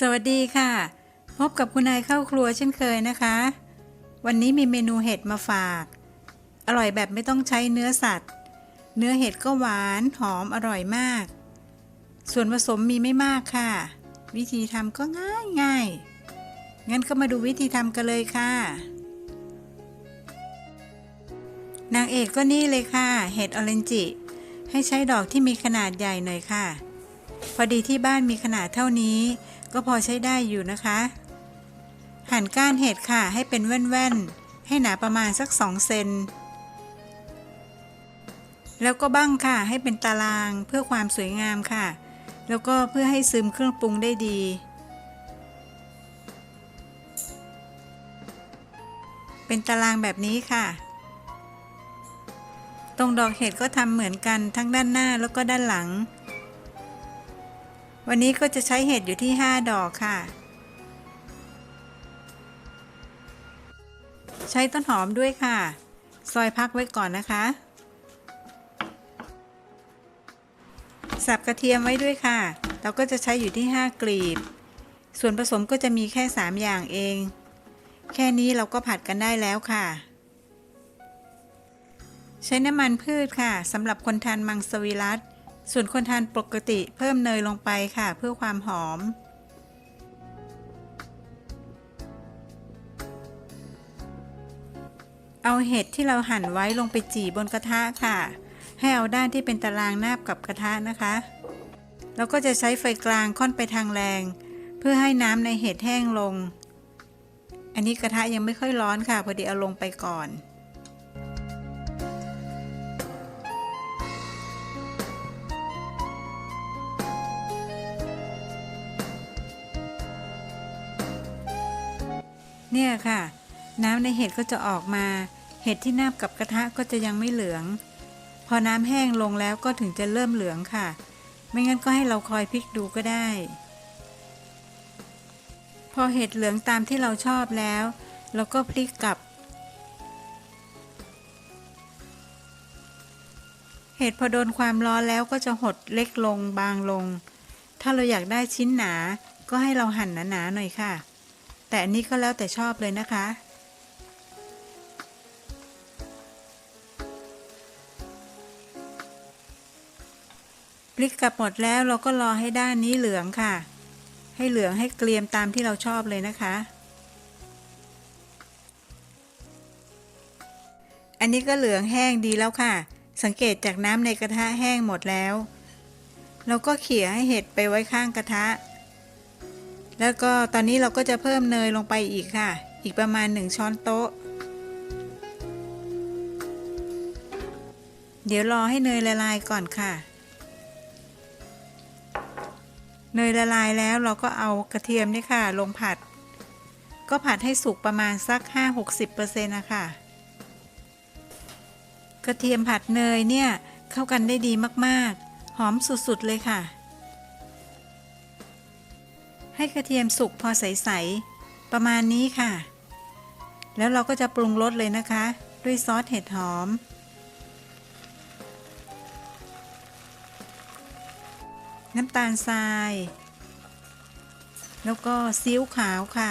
สวัสดีค่ะ พบกับคุณนายเข้าครัวเช่นเคยนะคะ วันนี้มีเมนูเห็ดมาฝาก อร่อยแบบไม่ต้องใช้เนื้อสัตว์ เนื้อเห็ดก็หวานหอมอร่อยมาก ส่วนผสมมีไม่มากค่ะ วิธีทำก็ง่ายง่ายงั้นก็มาดูวิธีทำกันเลยค่ะ นางเอกก็นี่เลยค่ะ เห็ดออเรนจิ ให้ใช้ดอกที่มีขนาดใหญ่หน่อยค่ะ พอดีที่บ้านมีขนาดเท่านี้ ก็พอใช้ได้อยู่นะคะ หั่นก้านเห็ดค่ะให้เป็นแว่นๆ ให้หนาประมาณสัก 2 เซน แล้วก็บั้งค่ะให้เป็นตารางเพื่อความสวยงามค่ะ แล้วก็เพื่อให้ซึมเครื่องปรุงได้ดี เป็นตารางแบบนี้ค่ะ ตรงดอกเห็ดก็ทำเหมือนกันทั้งด้านหน้าแล้วก็ด้านหลัง วันนี้ก็จะใช้เห็ดอยู่ที่ 5 ดอกค่ะ ใช้ต้นหอมด้วยค่ะ ซอยพักไว้ก่อนนะคะ สับกระเทียมไว้ด้วยค่ะ เราก็จะใช้อยู่ที่ 5 กลีบ ส่วนผสมก็จะมีแค่ 3 อย่างเอง แค่นี้เราก็ผัดกันได้แล้วค่ะ ใช้น้ำมันพืชค่ะสำหรับคนทานมังสวิรัต ส่วนคนทานปกติเพิ่มเนยลงไปค่ะ เพื่อความหอม เอาเห็ดที่เราหั่นไว้ลงไปจี่บนกระทะค่ะ ให้เอาด้านที่เป็นตารางนาบกับกระทะนะคะ แล้วก็จะใช้ไฟกลางค่อนไปทางแรง เพื่อให้น้ำในเห็ดแห้งลง อันนี้กระทะยังไม่ค่อยร้อนค่ะ พอดีเอาลงไปก่อน เนี่ยค่ะ น้ำในเห็ดก็จะออกมา เห็ดที่นาบกับกระทะก็จะยังไม่เหลือง พอน้ำแห้งลงแล้วก็ถึงจะเริ่มเหลืองค่ะ ไม่งั้นก็ให้เราคอยพลิกดูก็ได้ พอเห็ดเหลืองตามที่เราชอบแล้ว เราก็พลิกกลับ เห็ดพอโดนความร้อนแล้วก็จะหดเล็กลงบางลง ถ้าเราอยากได้ชิ้นหนา ก็ให้เราหั่นหนาๆหน่อยค่ะ แต่อันนี้ก็แล้วแต่ชอบเลยนะคะ พลิกกลับหมดแล้วเราก็รอให้ด้านนี้เหลืองค่ะ ให้เหลืองให้เกลียมตามที่เราชอบเลยนะคะ อันนี้ก็เหลืองแห้งดีแล้วค่ะ สังเกตจากน้ำในกระทะแห้งหมดแล้ว เราก็เขี่ยให้เห็ดไปไว้ข้างกระทะ แล้วก็ตอนนี้เราก็จะเพิ่มเนยลงไปอีกค่ะ อีกประมาณ 1 ช้อนโต๊ะ เดี๋ยวรอให้เนยละลายก่อนค่ะ เนยละลายแล้วเราก็เอากระเทียมนี่ค่ะ ลงผัด ก็ผัดให้สุกประมาณสัก 5-60%นะคะกระเทียมผัดเนยเนี่ยเข้ากันได้ดีมาก ๆ หอมสุด ๆ เลยค่ะ ให้กระเทียมสุกพอใสๆ ประมาณนี้ค่ะ แล้วเราก็จะปรุงรสเลยนะคะ ด้วยซอสเห็ดหอม น้ำตาลทราย แล้วก็ซีอิ๊วขาวค่ะ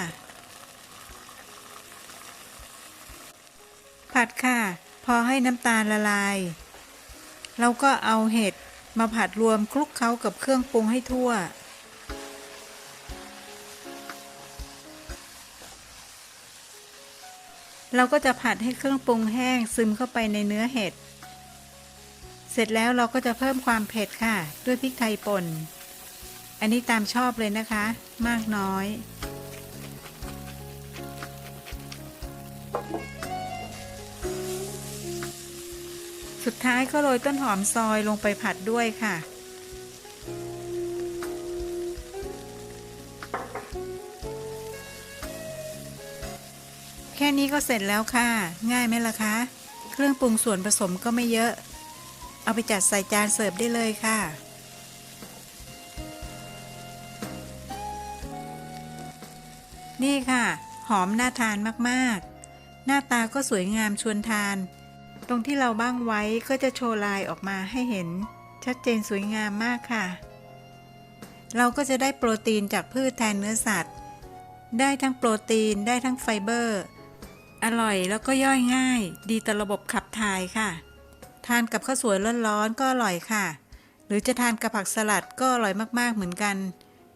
ผัดค่ะ พอให้น้ำตาลละลาย เราก็เอาเห็ดมาผัดรวมคลุกเคล้ากับเครื่องปรุงให้ทั่ว เราก็จะผัดให้เครื่องปรุงแห้งซึมเข้าไปในเนื้อเห็ด เสร็จแล้วเราก็จะเพิ่มความเผ็ดค่ะ ด้วยพริกไทยป่น อันนี้ตามชอบเลยนะคะ มากน้อย สุดท้ายก็โรยต้นหอมซอยลงไปผัดด้วยค่ะ ค่นี้ก็เสร็จแล้วค่ะ ง่ายไหมล่ะคะ เครื่องปรุงส่วนผสมก็ไม่เยอะ เอาไปจัดใส่จานเสิร์ฟได้เลยค่ะ นี่ค่ะ หอมน่าทานมากๆ หน้าตาก็สวยงามชวนทาน ตรงที่เราบ้างไว้ก็จะโชว์ลายออกมาให้เห็น ชัดเจนสวยงามมากค่ะ เราก็จะได้โปรตีนจากพืชแทนเนื้อสัตว์ได้ทั้งโปรตีนได้ทั้งไฟเบอร์ อร่อยแล้วก็ย่อยง่าย ดีต่อระบบขับถ่ายค่ะ ทานกับข้าวสวยร้อนๆก็อร่อยค่ะ หรือจะทานกับผักสลัดก็อร่อยมากๆเหมือนกัน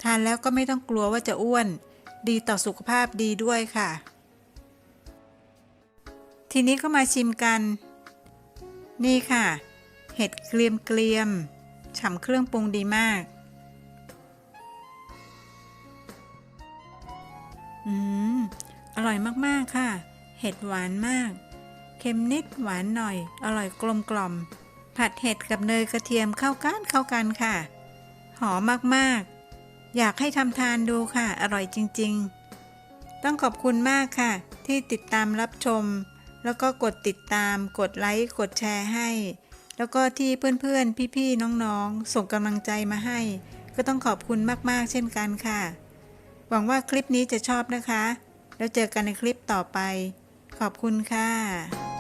ทานแล้วก็ไม่ต้องกลัวว่าจะอ้วน ดีต่อสุขภาพดีด้วยค่ะ ทีนี้ก็มาชิมกัน นี่ค่ะ เห็ดเกลียมเกลียมๆฉ่ำเครื่องปรุงดีมาก อืม อร่อยมาก ๆ ค่ะ เห็ดหวานมาก เค็มนิดหวานหน่อย อร่อยกลมกล่อม ผัดเห็ดกับเนยกระเทียมเข้ากันเข้ากันค่ะ หอมมากๆ อยากให้ทำทานดูค่ะ อร่อยจริง ๆ ต้องขอบคุณมากค่ะ ที่ติดตามรับชม แล้วก็กดติดตาม กดไลค์กดแชร์ให้ แล้วก็ที่เพื่อนๆ พี่ๆ น้องๆ ส่งกำลังใจมาให้ ก็ต้องขอบคุณมากๆ เช่นกันค่ะ หวังว่าคลิปนี้จะชอบนะคะ แล้วเจอกันในคลิปต่อไป ขอบคุณค่ะ